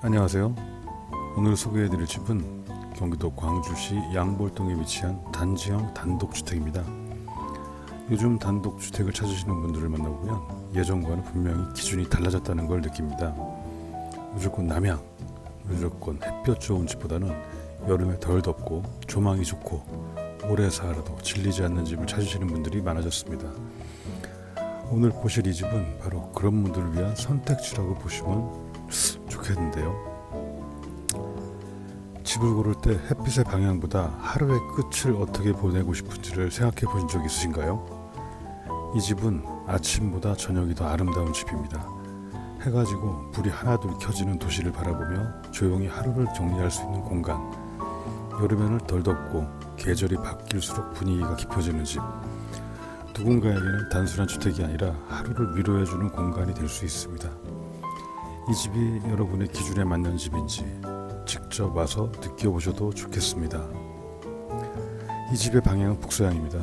안녕하세요. 오늘 소개해드릴 집은 경기도 광주시 양볼동에 위치한 단지형 단독주택입니다. 요즘 단독주택을 찾으시는 분들을 만나보면 예전과는 분명히 기준이 달라졌다는 걸 느낍니다. 무조건 남향, 무조건 햇볕 좋은 집보다는 여름에 덜 덥고 조망이 좋고 오래 살아도 질리지 않는 집을 찾으시는 분들이 많아졌습니다. 오늘 보실 이 집은 바로 그런 분들을 위한 선택지라고 보시면 좋겠는데요. 집을 고를 때 햇빛의 방향보다 하루의 끝을 어떻게 보내고 싶은지를 생각해 보신 적 있으신가요? 이 집은 아침보다 저녁이 더 아름다운 집입니다. 해가 지고 불이 하나둘 켜지는 도시를 바라보며 조용히 하루를 정리할 수 있는 공간. 여름에는 덜 덥고 계절이 바뀔수록 분위기가 깊어지는 집. 누군가에게는 단순한 주택이 아니라 하루를 위로해주는 공간이 될 수 있습니다. 이 집이 여러분의 기준에 맞는 집인지 직접 와서 느껴보셔도 좋겠습니다. 이 집의 방향은 북서향입니다.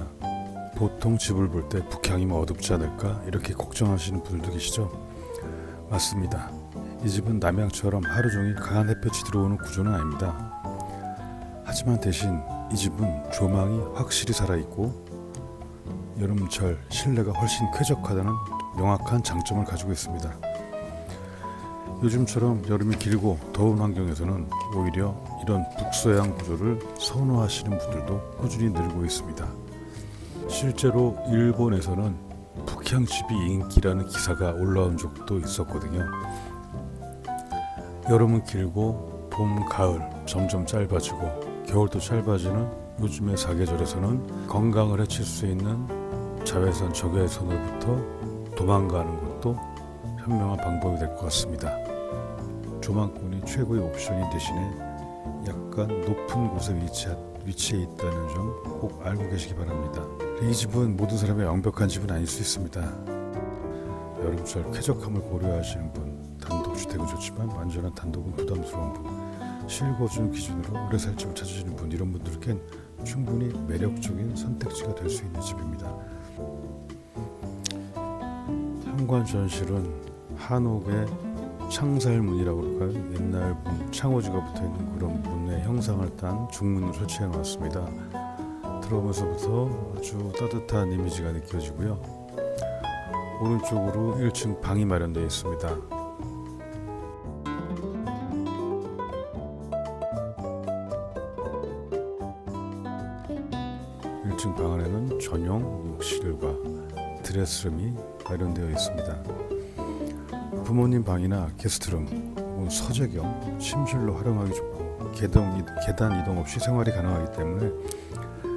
보통 집을 볼 때 북향이면 어둡지 않을까 이렇게 걱정하시는 분들도 계시죠? 맞습니다. 이 집은 남향처럼 하루 종일 강한 햇볕이 들어오는 구조는 아닙니다. 하지만 대신 이 집은 조망이 확실히 살아있고 여름철 실내가 훨씬 쾌적하다는 명확한 장점을 가지고 있습니다. 요즘처럼 여름이 길고 더운 환경에서는 오히려 이런 북서양 구조를 선호하시는 분들도 꾸준히 늘고 있습니다. 실제로 일본에서는 북향집이 인기라는 기사가 올라온 적도 있었거든요. 여름은 길고 봄, 가을 점점 짧아지고 겨울도 짧아지는 요즘의 사계절에서는 건강을 해칠 수 있는 자외선, 적외선으로부터 도망가는 것도 현명한 방법이 될 것 같습니다. 조망권이 최고의 옵션인 대신에 약간 높은 곳에 위치, 위치해 있다는 점 꼭 알고 계시기 바랍니다. 이 집은 모든 사람의 완벽한 집은 아닐 수 있습니다. 여름철 쾌적함을 고려하시는 분, 단독주택은 좋지만 완전한 단독은 부담스러운 분, 실거주 기준으로 오래 살 집을 찾으시는 분 이런 분들께는 충분히 매력적인 선택지가 될 수 있는 집입니다. 현관 전실은 한옥의 창살문이라고 그럴까요? 옛날 문, 창호지가 붙어 있는 그런 문의 형상을 딴 중문을 설치해 놨습니다. 들어오면서부터 아주 따뜻한 이미지가 느껴지고요. 오른쪽으로 1층 방이 마련되어 있습니다. 일층방 안에는 전용 욕실과 드레스룸이 마련되어 있습니다. 부모님 방이나 게스트룸 혹은 서재 겸 침실로 활용하기 좋고 계단, 계단 이동 없이 생활이 가능하기 때문에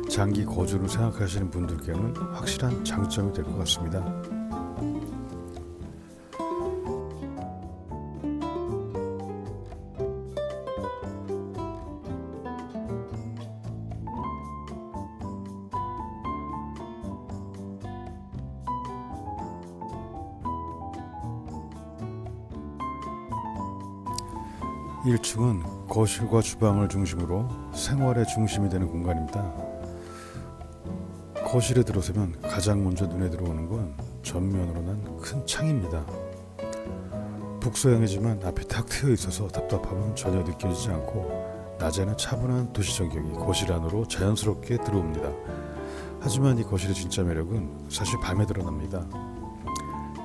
장기 거주를 생각하시는 분들께는 확실한 장점이 될 것 같습니다. 일층은 거실과 주방을 중심으로 생활의 중심이 되는 공간입니다. 거실에 들어서면 가장 먼저 눈에 들어오는 건 전면으로 난 큰 창입니다. 북서향이지만 앞이 탁 트여 있어서 답답함은 전혀 느껴지지 않고 낮에는 차분한 도시 전경이 거실 안으로 자연스럽게 들어옵니다. 하지만 이 거실의 진짜 매력은 사실 밤에 드러납니다.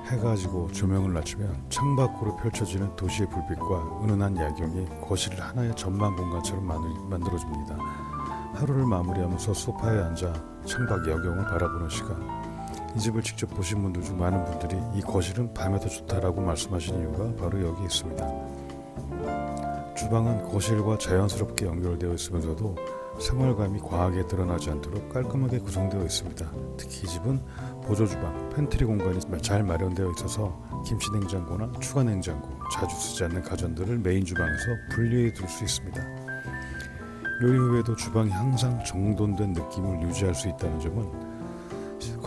해가 지고 조명을 낮추면 창밖으로 펼쳐지는 도시의 불빛과 은은한 야경이 거실을 하나의 전망 공간처럼 만들어줍니다. 하루를 마무리하면서 소파에 앉아 창밖 야경을 바라보는 시간. 이 집을 직접 보신 분들 중 많은 분들이 이 거실은 밤에 더 좋다라고 말씀하신 이유가 바로 여기 있습니다. 주방은 거실과 자연스럽게 연결되어 있으면서도 생활감이 과하게 드러나지 않도록 깔끔하게 구성되어 있습니다. 특히 이 집은 보조 주방, 팬트리 공간이 잘 마련되어 있어서 김치 냉장고나 추가 냉장고, 자주 쓰지 않는 가전들을 메인 주방에서 분리해 둘 수 있습니다. 요리 후에도 주방이 항상 정돈된 느낌을 유지할 수 있다는 점은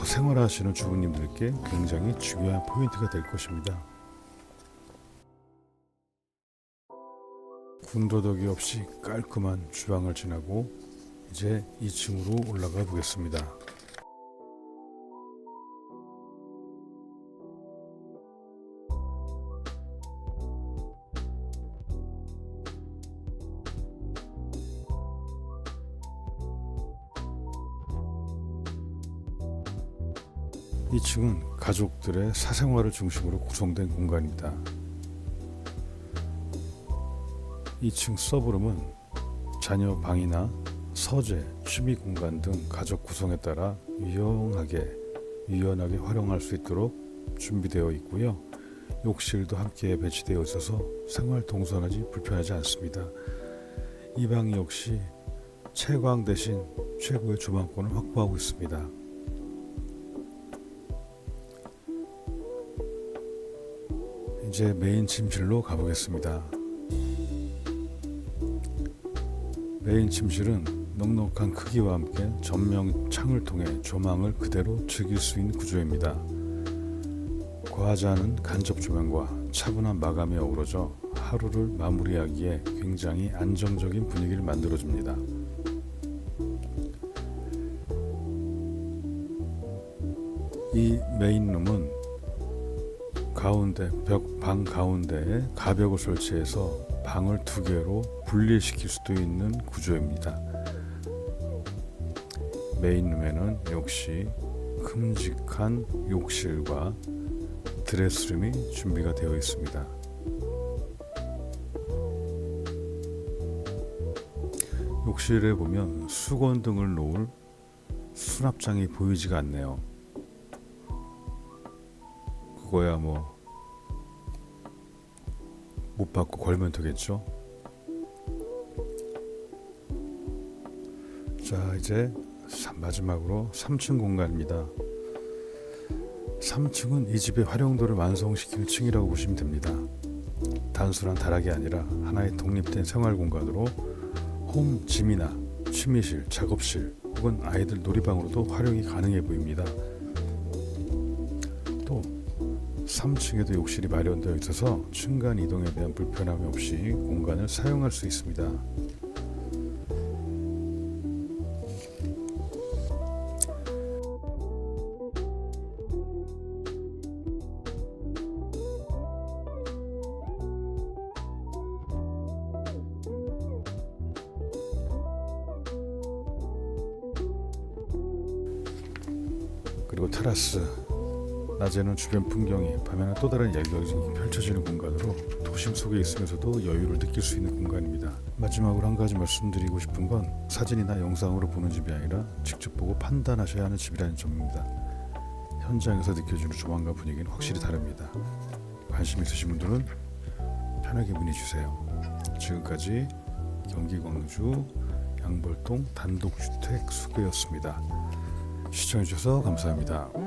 생활하시는 주부님들께 굉장히 중요한 포인트가 될 것입니다. 군더더기 없이 깔끔한 주방을 지나고 이제 2층으로 올라가 보겠습니다. 이층은 가족들의 사생활을 중심으로 구성된 공간입니다. 2층 서브룸은 자녀 방이나 서재, 취미 공간 등 가족 구성에 따라 유용하게 유연하게 활용할 수 있도록 준비되어 있고요. 욕실도 함께 배치되어 있어서 생활 동선하지 불편하지 않습니다. 이 방 역시 채광 대신 최고의 조망권을 확보하고 있습니다. 이제 메인 침실로 가보겠습니다. 메인 침실은 넉넉한 크기와 함께 전면 창을 통해 조망을 그대로 즐길 수 있는 구조입니다. 과하지 간접 조명과 차분한 마감이 어우러져 하루를 마무리하기에 굉장히 안정적인 분위기를 만들어줍니다. 이 메인룸은 가운데 벽 방 가운데에 가벽을 설치해서 방을 두 개로 분리시킬 수도 있는 구조입니다. 메인룸에는 역시 큼직한 욕실과 드레스룸이 준비가 되어 있습니다. 욕실에 보면 수건 등을 놓을 수납장이 보이지가 않네요. 그거야 뭐 못 받고 걸면 되겠죠. 자 이제 삼- 마지막으로 3층 공간입니다. 3층은 이 집의 활용도를 완성시키는 층이라고 보시면 됩니다. 단순한 다락이 아니라 하나의 독립된 생활 공간으로 홈 짐이나 취미실, 작업실 혹은 아이들 놀이방으로도 활용이 가능해 보입니다. 3층에도 욕실이 마련되어 있어서 층간 이동에 대한 불편함이 없이 공간을 사용할 수 있습니다. 그리고 테라스 낮에는 주변 풍경이 밤에는 또 다른 야경이 펼쳐지는 공간으로 도심 속에 있으면서도 여유를 느낄 수 있는 공간입니다. 마지막으로 한 가지 말씀드리고 싶은 건 사진이나 영상으로 보는 집이 아니라 직접 보고 판단하셔야 하는 집이라는 점입니다. 현장에서 느껴지는 조망과 분위기는 확실히 다릅니다. 관심 있으신 분들은 편하게 문의 주세요. 지금까지 경기 광주 양벌동 단독주택 수구였습니다. 시청해주셔서 감사합니다.